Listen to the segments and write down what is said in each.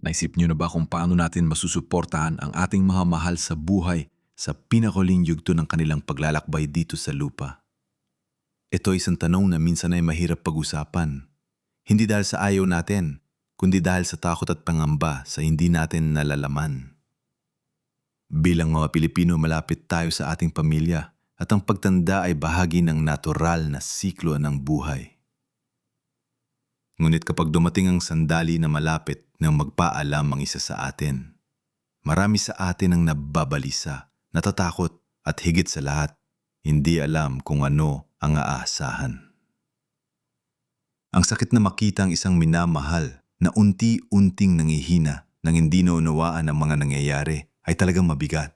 Naisip niyo na ba kung paano natin masusuportahan ang ating mga mahal sa buhay sa pinakuling yugto ng kanilang paglalakbay dito sa lupa? Ito ay isang tanong na minsan ay mahirap pag-usapan. Hindi dahil sa ayaw natin, kundi dahil sa takot at pangamba sa hindi natin nalalaman. Bilang mga Pilipino, malapit tayo sa ating pamilya at ang pagtanda ay bahagi ng natural na siklo ng buhay. Ngunit kapag dumating ang sandali na malapit ng magpaalam ang isa sa atin, marami sa atin ang nababalisa, natatakot at higit sa lahat, hindi alam kung ano ang aasahan. Ang sakit na makita ang isang minamahal na unti-unting nangihina nang hindi naunawaan ang mga nangyayari ay talagang mabigat.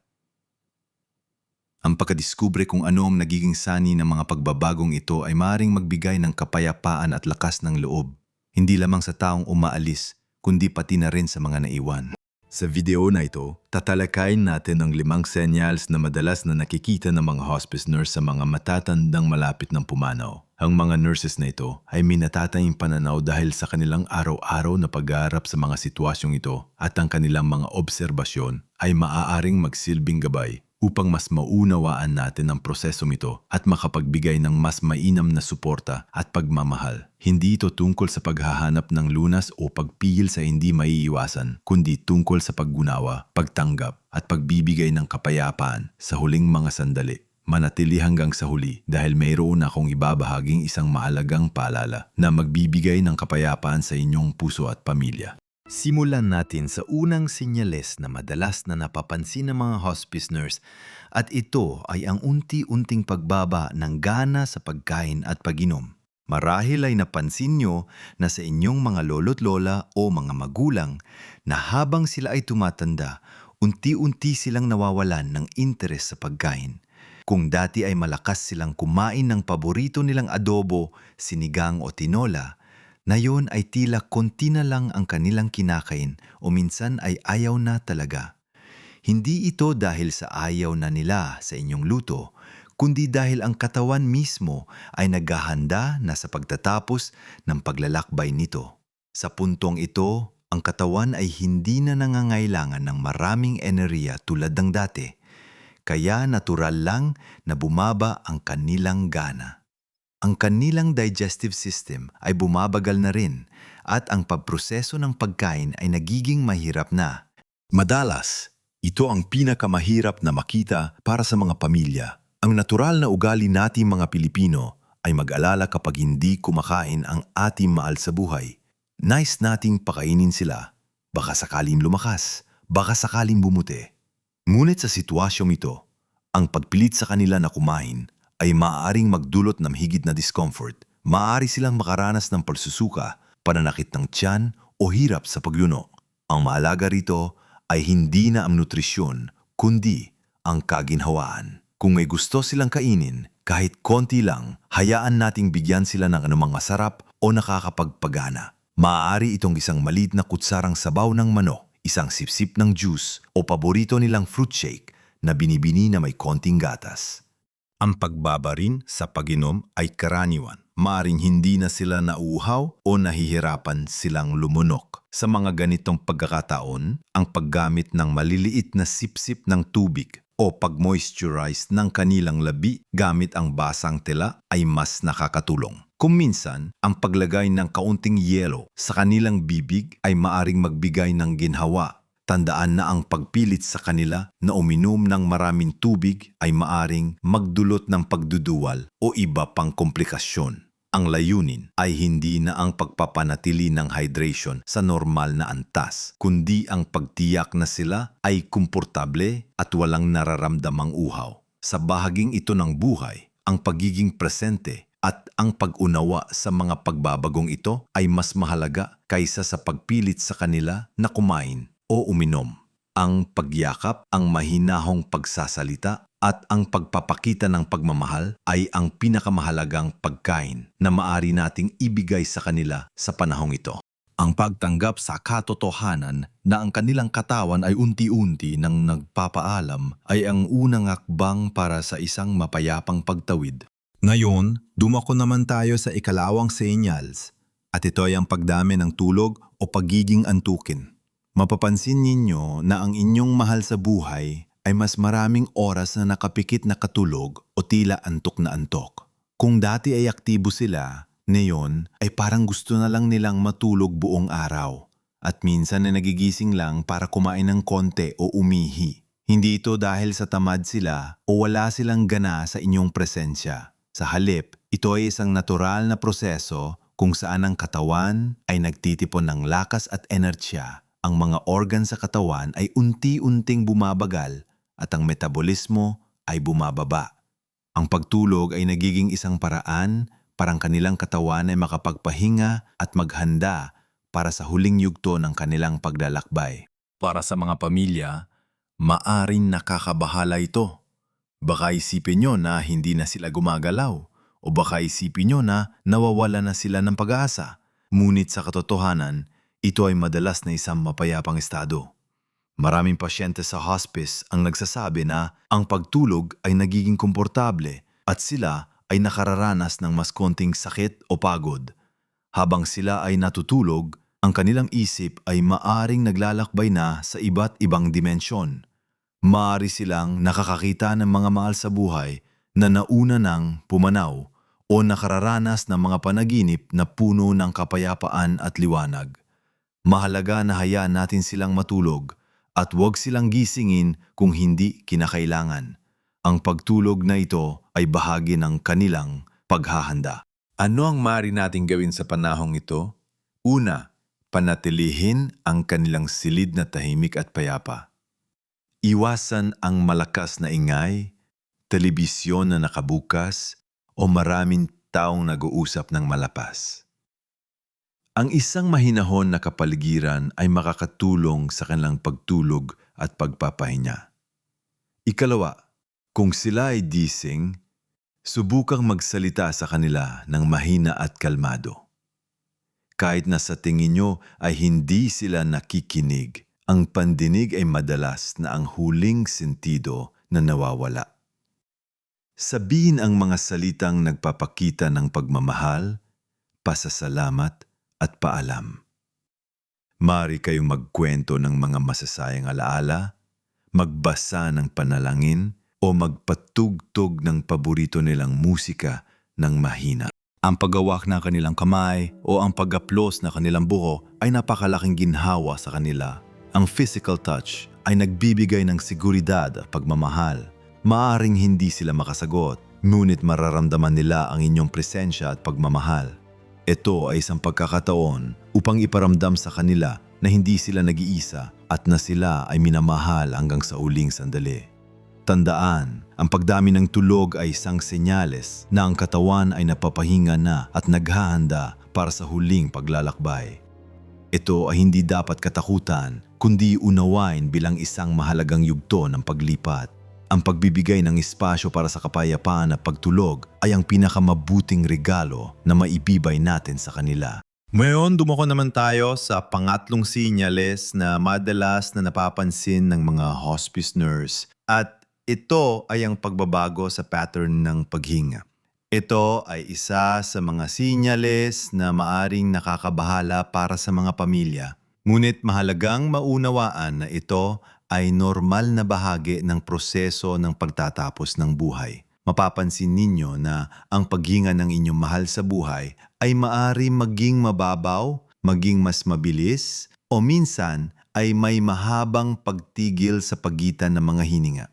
Ang pagkadiskubre kung ano ang nagiging sani ng mga pagbabagong ito ay maring magbigay ng kapayapaan at lakas ng loob, hindi lamang sa taong umaalis, kundi pati na rin sa mga naiwan. Sa video na ito, tatalakayin natin ang limang senyals na madalas na nakikita ng mga hospice nurse sa mga matatandang malapit ng pumanaw. Ang mga nurses na ito ay minatatayang pananaw dahil sa kanilang araw-araw na pag-aarap sa mga sitwasyong ito at ang kanilang mga obserbasyon ay maaaring magsilbing gabay upang mas maunawaan natin ang prosesong ito at makapagbigay ng mas mainam na suporta at pagmamahal. Hindi ito tungkol sa paghahanap ng lunas o pagpigil sa hindi maiiwasan, kundi tungkol sa paggunawa, pagtanggap at pagbibigay ng kapayapaan sa huling mga sandali. Manatili hanggang sa huli dahil mayroon akong ibabahaging isang maalagang paalala na magbibigay ng kapayapaan sa inyong puso at pamilya. Simulan natin sa unang sinyales na madalas na napapansin ng mga hospice nurse at ito ay ang unti-unting pagbaba ng gana sa pagkain at paginom. Marahil ay napansin nyo na sa inyong mga lolo't lola o mga magulang na habang sila ay tumatanda, unti-unti silang nawawalan ng interes sa pagkain. Kung dati ay malakas silang kumain ng paborito nilang adobo, sinigang o tinola, na yon ay tila konti na lang ang kanilang kinakain o minsan ay ayaw na talaga. Hindi ito dahil sa ayaw na nila sa inyong luto, kundi dahil ang katawan mismo ay naghahanda na sa pagtatapos ng paglalakbay nito. Sa puntong ito, ang katawan ay hindi na nangangailangan ng maraming enerhiya tulad ng dati, kaya natural lang na bumaba ang kanilang gana ang kanilang digestive system ay bumabagal na rin at ang pagproseso ng pagkain ay nagiging mahirap na. Madalas, ito ang pinakamahirap na makita para sa mga pamilya. Ang natural na ugali nating mga Pilipino ay mag-alala kapag hindi kumakain ang ating mahal sa buhay. Nice nating pakainin sila. Baka sakaling lumakas, baka sakaling bumuti. Ngunit sa sitwasyong ito, ang pagpilit sa kanila na kumain ay maaaring magdulot ng higit na discomfort. Maaari silang makaranas ng pagsusuka, pananakit ng tiyan o hirap sa pagluno. Ang maalaga rito ay hindi na ang nutrisyon, kundi ang kaginhawaan. Kung may gusto silang kainin, kahit konti lang, hayaan nating bigyan sila ng anumang masarap o nakakapagpagana. Maaari itong isang maliit na kutsarang sabaw ng manok, isang sipsip ng juice o paborito nilang fruit shake na binibini na may konting gatas. Ang pagbabarin sa paginom ay karaniwan. Maaring hindi na sila nauuhaw o nahihirapan silang lumunok. Sa mga ganitong pagkakataon, ang paggamit ng maliliit na sipsip ng tubig o pag-moisturize ng kanilang labi gamit ang basang tela ay mas nakakatulong. Kung minsan, ang paglagay ng kaunting yelo sa kanilang bibig ay maaring magbigay ng ginhawa Tandaan na ang pagpilit sa kanila na uminom ng maraming tubig ay maaring magdulot ng pagduduwal o iba pang komplikasyon. Ang layunin ay hindi na ang pagpapanatili ng hydration sa normal na antas, kundi ang pagtiyak na sila ay komportable at walang nararamdamang uhaw. Sa bahaging ito ng buhay, ang pagiging presente at ang pag-unawa sa mga pagbabagong ito ay mas mahalaga kaysa sa pagpilit sa kanila na kumain o uminom. Ang pagyakap, ang mahinahong pagsasalita at ang pagpapakita ng pagmamahal ay ang pinakamahalagang pagkain na maari nating ibigay sa kanila sa panahong ito. Ang pagtanggap sa katotohanan na ang kanilang katawan ay unti-unti nang nagpapaalam ay ang unang akbang para sa isang mapayapang pagtawid. Ngayon, dumako naman tayo sa ikalawang senyals at ito ay ang pagdami ng tulog o pagiging antukin. Mapapansin ninyo na ang inyong mahal sa buhay ay mas maraming oras na nakapikit na katulog o tila antok na antok. Kung dati ay aktibo sila, ngayon ay parang gusto na lang nilang matulog buong araw at minsan ay nagigising lang para kumain ng konti o umihi. Hindi ito dahil sa tamad sila o wala silang gana sa inyong presensya. Sa halip, ito ay isang natural na proseso kung saan ang katawan ay nagtitipon ng lakas at enerhiya. Ang mga organ sa katawan ay unti-unting bumabagal at ang metabolismo ay bumababa. Ang pagtulog ay nagiging isang paraan parang kanilang katawan ay makapagpahinga at maghanda para sa huling yugto ng kanilang paglalakbay. Para sa mga pamilya, maaring nakakabahala ito. Baka isipin nyo na hindi na sila gumagalaw o baka isipin nyo na nawawala na sila ng pag-asa. Ngunit sa katotohanan, ito ay madalas na isang mapayapang estado. Maraming pasyente sa hospice ang nagsasabi na ang pagtulog ay nagiging komportable at sila ay nakararanas ng mas konting sakit o pagod. Habang sila ay natutulog, ang kanilang isip ay maaring naglalakbay na sa iba't ibang dimensyon. Maari silang nakakakita ng mga mahal sa buhay na nauna nang pumanaw o nakararanas ng mga panaginip na puno ng kapayapaan at liwanag. Mahalaga na hayaan natin silang matulog at huwag silang gisingin kung hindi kinakailangan. Ang pagtulog na ito ay bahagi ng kanilang paghahanda. Ano ang maaari nating gawin sa panahong ito? Una, panatilihin ang kanilang silid na tahimik at payapa. Iwasan ang malakas na ingay, telebisyon na nakabukas, o maraming taong nag-uusap ng malapas. Ang isang mahinahon na kapaligiran ay makakatulong sa kanilang pagtulog at pagpapahinga. Ikalawa, kung sila ay gising, subukang magsalita sa kanila ng mahina at kalmado. Kahit na sa tingin nyo ay hindi sila nakikinig, ang pandinig ay madalas na ang huling sentido na nawawala. Sabihin ang mga salitang nagpapakita ng pagmamahal, pasasalamat at paalam. Mari kayong magkwento ng mga masasayang alaala, magbasa ng panalangin o magpatugtog ng paborito nilang musika ng mahina. Ang paggawak ng kanilang kamay o ang pag-aplos na kanilang buho ay napakalaking ginhawa sa kanila. Ang physical touch ay nagbibigay ng seguridad at pagmamahal. Maaring hindi sila makasagot, ngunit mararamdaman nila ang inyong presensya at pagmamahal. Ito ay isang pagkakataon upang iparamdam sa kanila na hindi sila nag-iisa at na sila ay minamahal hanggang sa uling sandali. Tandaan, ang pagdami ng tulog ay isang senyales na ang katawan ay napapahinga na at naghahanda para sa huling paglalakbay. Ito ay hindi dapat katakutan, kundi unawain bilang isang mahalagang yugto ng paglipat. Ang pagbibigay ng espasyo para sa kapayapaan at pagtulog ay ang pinakamabuting regalo na maibibay natin sa kanila. Ngayon, dumako naman tayo sa pangatlong sinyales na madalas na napapansin ng mga hospice nurse at ito ay ang pagbabago sa pattern ng paghinga. Ito ay isa sa mga sinyales na maaring nakakabahala para sa mga pamilya. Ngunit mahalagang maunawaan na ito ay normal na bahagi ng proseso ng pagtatapos ng buhay. Mapapansin ninyo na ang paghinga ng inyong mahal sa buhay ay maari maging mababaw, maging mas mabilis, o minsan ay may mahabang pagtigil sa pagitan ng mga hininga.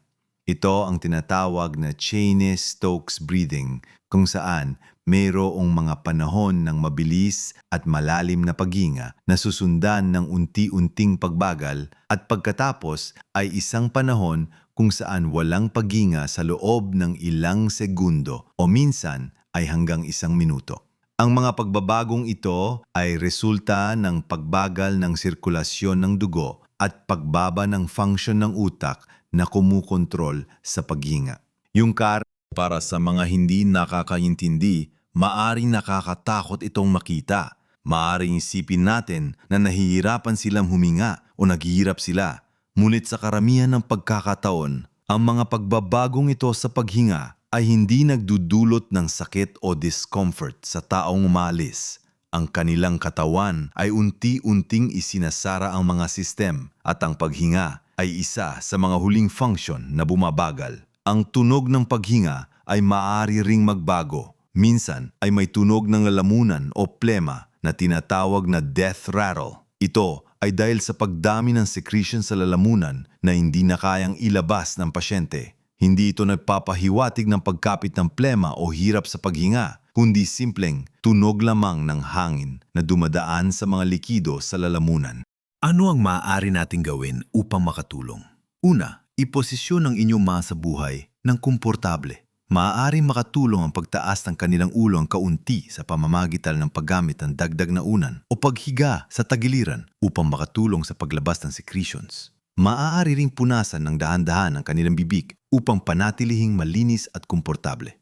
Ito ang tinatawag na Cheney-Stokes breathing kung saan mayroong mga panahon ng mabilis at malalim na paghinga na susundan ng unti-unting pagbagal at pagkatapos ay isang panahon kung saan walang paghinga sa loob ng ilang segundo o minsan ay hanggang isang minuto. Ang mga pagbabagong ito ay resulta ng pagbagal ng sirkulasyon ng dugo at pagbaba ng function ng utak na kumukontrol sa paghinga. Yung kar para sa mga hindi nakakaintindi, maaring nakakatakot itong makita. Maaring isipin natin na nahihirapan silang huminga o naghihirap sila. Ngunit sa karamihan ng pagkakataon, ang mga pagbabagong ito sa paghinga ay hindi nagdudulot ng sakit o discomfort sa taong umalis. ang kanilang katawan ay unti-unting isinasara ang mga sistem at ang paghinga ay isa sa mga huling function na bumabagal. Ang tunog ng paghinga ay maaari ring magbago. Minsan ay may tunog ng lalamunan o plema na tinatawag na death rattle. Ito ay dahil sa pagdami ng secretion sa lalamunan na hindi na kayang ilabas ng pasyente. Hindi ito nagpapahiwatig ng pagkapit ng plema o hirap sa paghinga, kundi simpleng tunog lamang ng hangin na dumadaan sa mga likido sa lalamunan. Ano ang maaari nating gawin upang makatulong? Una, iposisyon ang inyong mga sa buhay ng komportable. Maaaring makatulong ang pagtaas ng kanilang ulo ang kaunti sa pamamagitan ng paggamit ng dagdag na unan o paghiga sa tagiliran upang makatulong sa paglabas ng secretions. Maaari ring punasan ng dahan-dahan ang kanilang bibig upang panatilihing malinis at komportable.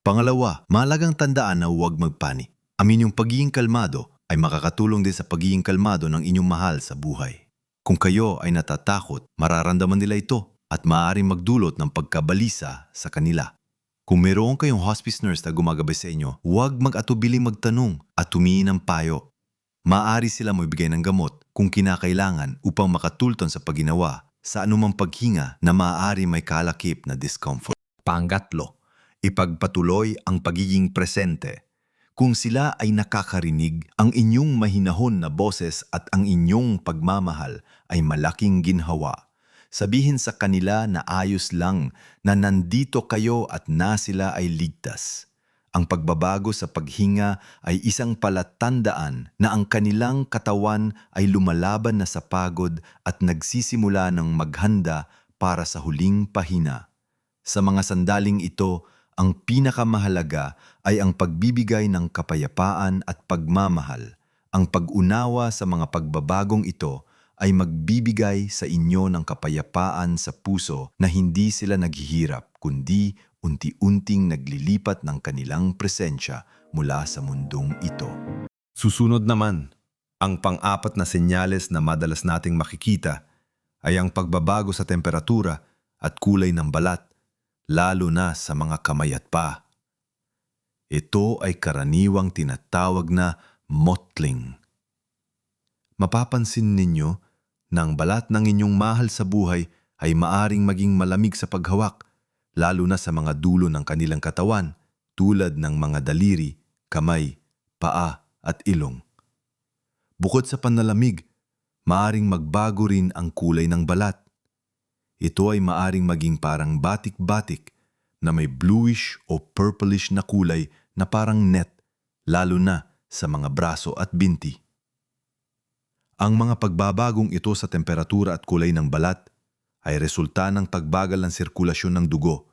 Pangalawa, mahalagang tandaan na huwag magpani. Ang inyong pagiging kalmado ay makakatulong din sa pagiging kalmado ng inyong mahal sa buhay. Kung kayo ay natatakot, mararamdaman nila ito at maaaring magdulot ng pagkabalisa sa kanila. Kung meron kayong hospice nurse na gumagabay sa inyo, huwag mag-atubiling magtanong at tumingin ng payo. Maaari sila magbigay ng gamot kung kinakailangan upang makatulton sa paginawa sa anumang paghinga na maaari may kalakip na discomfort. Pangatlo, ipagpatuloy ang pagiging presente. Kung sila ay nakakarinig, ang inyong mahinahon na boses at ang inyong pagmamahal ay malaking ginhawa. Sabihin sa kanila na ayos lang, na nandito kayo at na sila ay ligtas. Ang pagbabago sa paghinga ay isang palatandaan na ang kanilang katawan ay lumalaban na sa pagod at nagsisimula ng maghanda para sa huling pahina. Sa mga sandaling ito, ang pinakamahalaga ay ang pagbibigay ng kapayapaan at pagmamahal. Ang pag-unawa sa mga pagbabagong ito ay magbibigay sa inyo ng kapayapaan sa puso na hindi sila naghihirap kundi unti-unting naglilipat ng kanilang presensya mula sa mundong ito. Susunod naman, ang pang-apat na senyales na madalas nating makikita ay ang pagbabago sa temperatura at kulay ng balat, lalo na sa mga kamay at paa. Ito ay karaniwang tinatawag na mottling. Mapapansin ninyo na ang balat ng inyong mahal sa buhay ay maaring maging malamig sa paghawak, lalo na sa mga dulo ng kanilang katawan tulad ng mga daliri, kamay, paa at ilong. Bukod sa panlalamig, maaring magbago rin ang kulay ng balat. Ito ay maaring maging parang batik-batik na may bluish o purplish na kulay na parang net, lalo na sa mga braso at binti. Ang mga pagbabagong ito sa temperatura at kulay ng balat ay resulta ng pagbagal ng sirkulasyon ng dugo.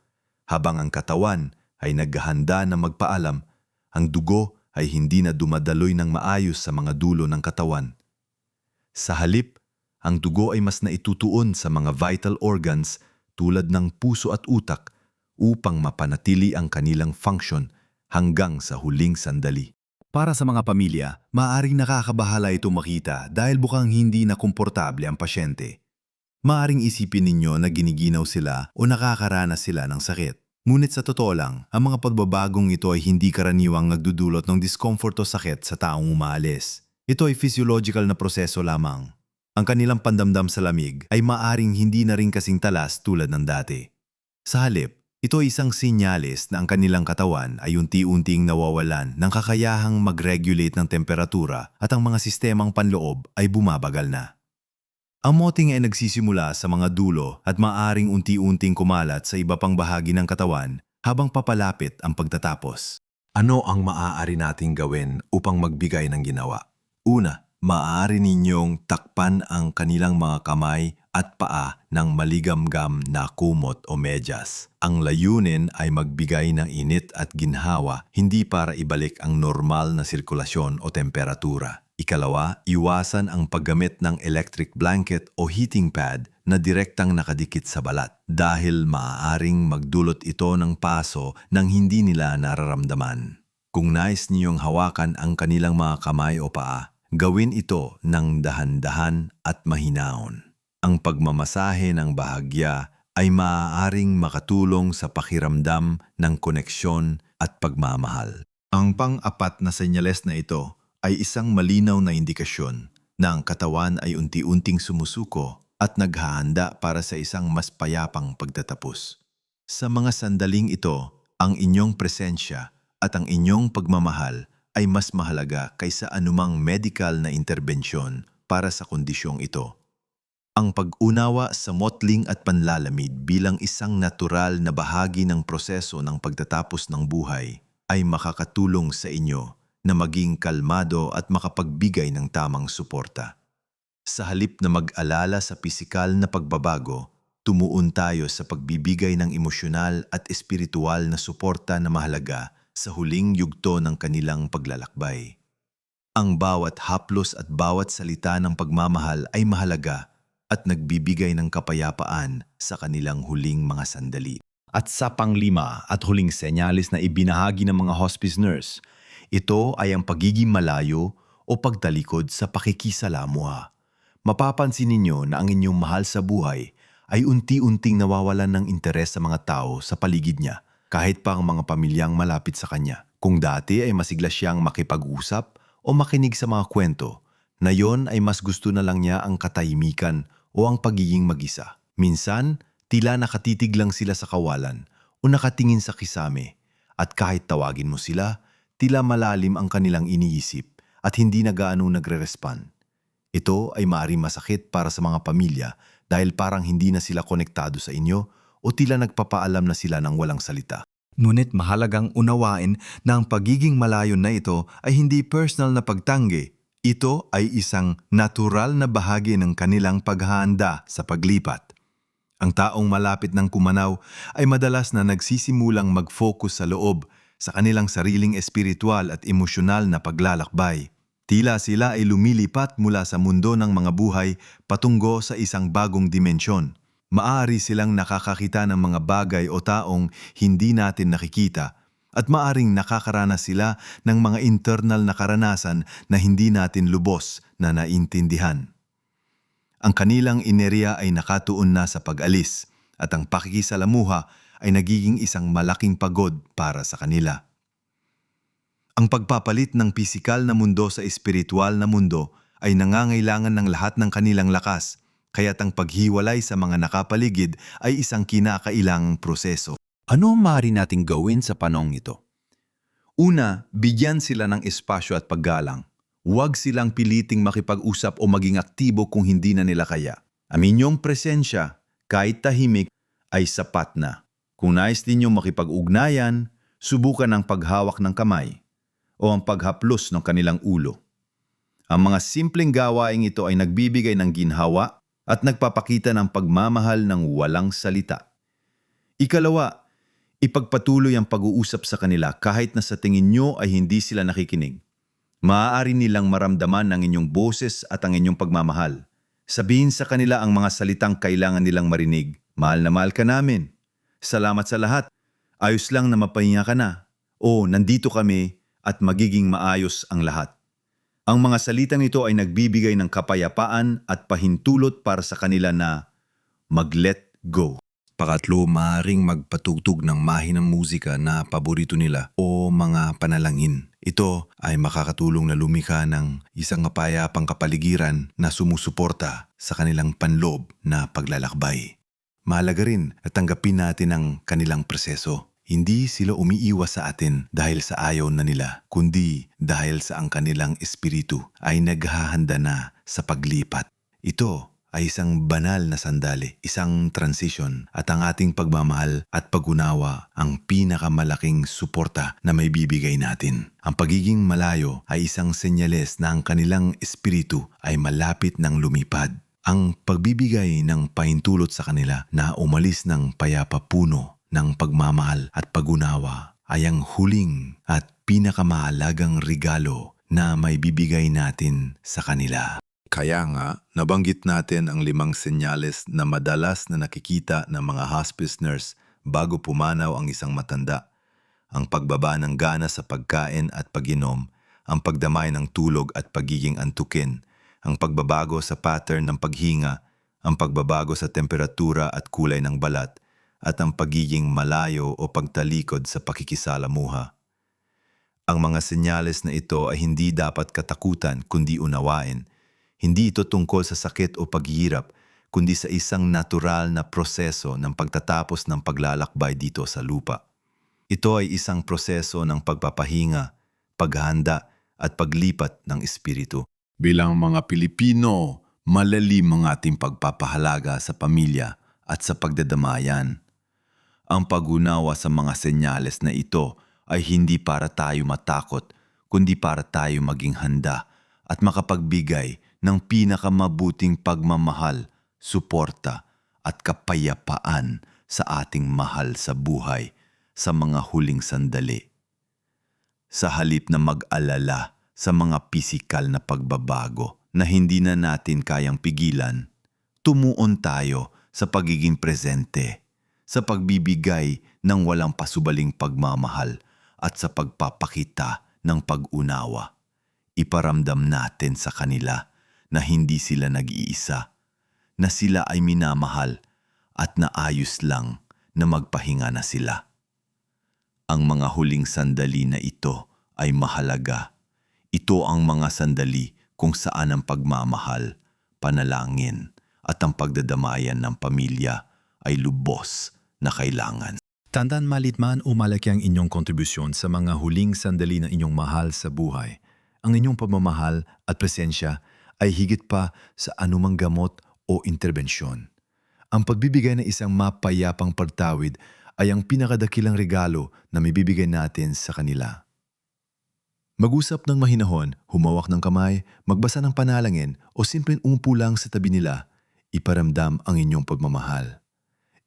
Habang ang katawan ay naghahanda na magpaalam, ang dugo ay hindi na dumadaloy ng maayos sa mga dulo ng katawan. Sa halip, ang dugo ay mas naitutuon sa mga vital organs tulad ng puso at utak upang mapanatili ang kanilang function hanggang sa huling sandali. Para sa mga pamilya, maaring nakakabahala ito makita dahil bukang hindi na komportable ang pasyente. Maaring isipin ninyo na giniginaw sila o nakakaranas sila ng sakit. Ngunit sa totoo lang, ang mga pagbabagong ito ay hindi karaniwang nagdudulot ng discomfort o sakit sa taong umaalis. Ito ay physiological na proseso lamang. Ang kanilang pandamdam sa lamig ay maaring hindi na rin kasing talas tulad ng dati. Sa halip, ito ay isang sinyalis na ang kanilang katawan ay unti-unting nawawalan ng kakayahang mag-regulate ng temperatura at ang mga sistemang panloob ay bumabagal na. Ang moting ay nagsisimula sa mga dulo at maaring unti-unting kumalat sa iba pang bahagi ng katawan habang papalapit ang pagtatapos. Ano ang maaari nating gawin upang magbigay ng ginawa? Una, maaari ninyong takpan ang kanilang mga kamay at paa ng maligamgam na kumot o medyas. Ang layunin ay magbigay ng init at ginhawa, hindi para ibalik ang normal na sirkulasyon o temperatura. Ikalawa, iwasan ang paggamit ng electric blanket o heating pad na direktang nakadikit sa balat dahil maaaring magdulot ito ng paso nang hindi nila nararamdaman. Kung nais niyong hawakan ang kanilang mga kamay o paa, gawin ito ng dahan-dahan at mahinaon ang pagmamasahe ng bahagya ay maaaring makatulong sa pakiramdam ng koneksyon at pagmamahal. Ang pang-apat na senyales na ito ay isang malinaw na indikasyon na ang katawan ay unti-unting sumusuko at naghahanda para sa isang mas payapang pagtatapos. Sa mga sandaling ito, ang inyong presensya at ang inyong pagmamahal ay mas mahalaga kaysa anumang medical na interbensyon para sa kondisyong ito. Ang pag-unawa sa motling at panlalamid bilang isang natural na bahagi ng proseso ng pagtatapos ng buhay ay makakatulong sa inyo na maging kalmado at makapagbigay ng tamang suporta. Sa halip na mag-alala sa pisikal na pagbabago, tumuon tayo sa pagbibigay ng emosyonal at espiritual na suporta na mahalaga sa huling yugto ng kanilang paglalakbay. Ang bawat haplos at bawat salita ng pagmamahal ay mahalaga at nagbibigay ng kapayapaan sa kanilang huling mga sandali. At sa panglima at huling senyalis na ibinahagi ng mga hospice nurse, ito ay ang pagiging malayo o pagtalikod sa pakikisalamuha. Mapapansin ninyo na ang inyong mahal sa buhay ay unti-unting nawawalan ng interes sa mga tao sa paligid niya, kahit pa ang mga pamilyang malapit sa kanya. Kung dati ay masigla siyang makipag-usap o makinig sa mga kwento, na yon ay mas gusto na lang niya ang katahimikan o ang pagiging mag-isa. Minsan, tila nakatitig lang sila sa kawalan o nakatingin sa kisame at kahit tawagin mo sila, tila malalim ang kanilang iniisip at hindi na gaano nagre-respond. Ito ay maaaring masakit para sa mga pamilya dahil parang hindi na sila konektado sa inyo o tila nagpapaalam na sila ng walang salita. Ngunit mahalagang unawain na ang pagiging malayo na ito ay hindi personal na pagtanggi. Ito ay isang natural na bahagi ng kanilang paghahanda sa paglipat. Ang taong malapit ng kumanaw ay madalas na nagsisimulang mag-focus sa loob sa kanilang sariling espiritual at emosyonal na paglalakbay. Tila sila ay lumilipat mula sa mundo ng mga buhay patungo sa isang bagong dimensyon. Maari silang nakakakita ng mga bagay o taong hindi natin nakikita at maaring nakakaranas sila ng mga internal na karanasan na hindi natin lubos na naintindihan. Ang kanilang inerya ay nakatuon na sa pag-alis at ang pakikisalamuha ay nagiging isang malaking pagod para sa kanila. Ang pagpapalit ng pisikal na mundo sa espiritual na mundo ay nangangailangan ng lahat ng kanilang lakas, kaya't ang paghiwalay sa mga nakapaligid ay isang kinakailangang proseso. Ano ang maaari nating gawin sa panong ito? Una, bigyan sila ng espasyo at paggalang. Huwag silang piliting makipag-usap o maging aktibo kung hindi na nila kaya. Ang inyong presensya, kahit tahimik, ay sapat na. Kung nais ninyong makipag-ugnayan, subukan ang paghawak ng kamay o ang paghaplos ng kanilang ulo. Ang mga simpleng gawaing ito ay nagbibigay ng ginhawa at nagpapakita ng pagmamahal ng walang salita. Ikalawa, ipagpatuloy ang pag-uusap sa kanila kahit na sa tingin nyo ay hindi sila nakikinig. Maaari nilang maramdaman ang inyong boses at ang inyong pagmamahal. Sabihin sa kanila ang mga salitang kailangan nilang marinig. Mahal na mahal ka namin. Salamat sa lahat. Ayos lang na mapahinga ka na. O, nandito kami at magiging maayos ang lahat. Ang mga salitang ito ay nagbibigay ng kapayapaan at pahintulot para sa kanila na mag-let go. Pakatlo, maaaring magpatugtog ng mahinang musika na paborito nila o mga panalangin. Ito ay makakatulong na lumika ng isang mapayapang kapaligiran na sumusuporta sa kanilang panlob na paglalakbay. Mahalaga rin na tanggapin natin ang kanilang proseso. Hindi sila umiiwas sa atin dahil sa ayaw na nila, kundi dahil sa ang kanilang espiritu ay naghahanda na sa paglipat. Ito ay isang banal na sandali, isang transition at ang ating pagmamahal at pagunawa ang pinakamalaking suporta na may bibigay natin. Ang pagiging malayo ay isang senyales na ang kanilang espiritu ay malapit ng lumipad. Ang pagbibigay ng pahintulot sa kanila na umalis ng payapa puno ng pagmamahal at pagunawa ay ang huling at pinakamahalagang regalo na may bibigay natin sa kanila. Kaya nga, nabanggit natin ang limang senyales na madalas na nakikita ng mga hospice nurse bago pumanaw ang isang matanda. Ang pagbaba ng gana sa pagkain at pag-inom, ang pagdamay ng tulog at pagiging antukin, ang pagbabago sa pattern ng paghinga, ang pagbabago sa temperatura at kulay ng balat, at ang pagiging malayo o pagtalikod sa pakikisalamuha. Ang mga senyales na ito ay hindi dapat katakutan kundi unawain. Hindi ito tungkol sa sakit o paghihirap, kundi sa isang natural na proseso ng pagtatapos ng paglalakbay dito sa lupa. Ito ay isang proseso ng pagpapahinga, paghahanda at paglipat ng espiritu. Bilang mga Pilipino, malalim ang ating pagpapahalaga sa pamilya at sa pagdadamayan. Ang pag-unawa sa mga senyales na ito ay hindi para tayo matakot, kundi para tayo maging handa at makapagbigay ng pinakamabuting pagmamahal, suporta at kapayapaan sa ating mahal sa buhay sa mga huling sandali. Sa halip na mag-alala sa mga pisikal na pagbabago na hindi na natin kayang pigilan, tumuon tayo sa pagiging presente, sa pagbibigay ng walang pasubaling pagmamahal at sa pagpapakita ng pag-unawa. Iparamdam natin sa kanila na hindi sila nag-iisa, na sila ay minamahal at naayos lang na magpahinga na sila. Ang mga huling sandali na ito ay mahalaga. Ito ang mga sandali kung saan ang pagmamahal, panalangin at ang pagdadamayan ng pamilya ay lubos na kailangan. Tandaan malit man o malaki ang inyong kontribusyon sa mga huling sandali ng inyong mahal sa buhay. Ang inyong pagmamahal at presensya ay higit pa sa anumang gamot o interbensyon. Ang pagbibigay ng isang mapayapang pagtawid ay ang pinakadakilang regalo na mibibigay natin sa kanila. Mag-usap ng mahinahon, humawak ng kamay, magbasa ng panalangin o simpleng umupo lang sa tabi nila, iparamdam ang inyong pagmamahal.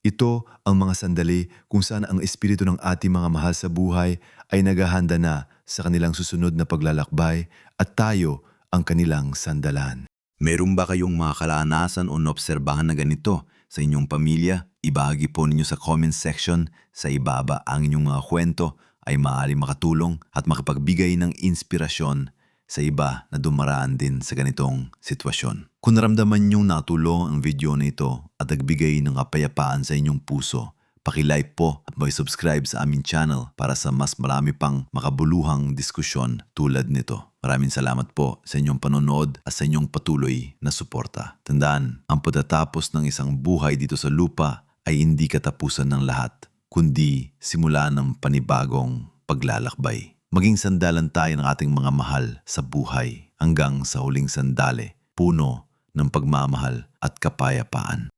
Ito ang mga sandali kung saan ang espiritu ng ating mga mahal sa buhay ay naghahanda na sa kanilang susunod na paglalakbay at tayo ang kanilang sandalan. Meron ba kayong mga kalanasan o naobserbahan na ganito sa inyong pamilya? Ibahagi po ninyo sa comment section. Sa ibaba ang inyong mga kwento ay maaari makatulong at makapagbigay ng inspirasyon sa iba na dumaraan din sa ganitong sitwasyon. Kung naramdaman niyong natulong ang video na ito at nagbigay ng kapayapaan sa inyong puso, pakilike po at mag-subscribe sa aming channel para sa mas marami pang makabuluhang diskusyon tulad nito. Maraming salamat po sa inyong panonood at sa inyong patuloy na suporta. Tandaan, ang pagtatapos ng isang buhay dito sa lupa ay hindi katapusan ng lahat, kundi simula ng panibagong paglalakbay. Maging sandalan tayo ng ating mga mahal sa buhay hanggang sa huling sandali, puno ng pagmamahal at kapayapaan.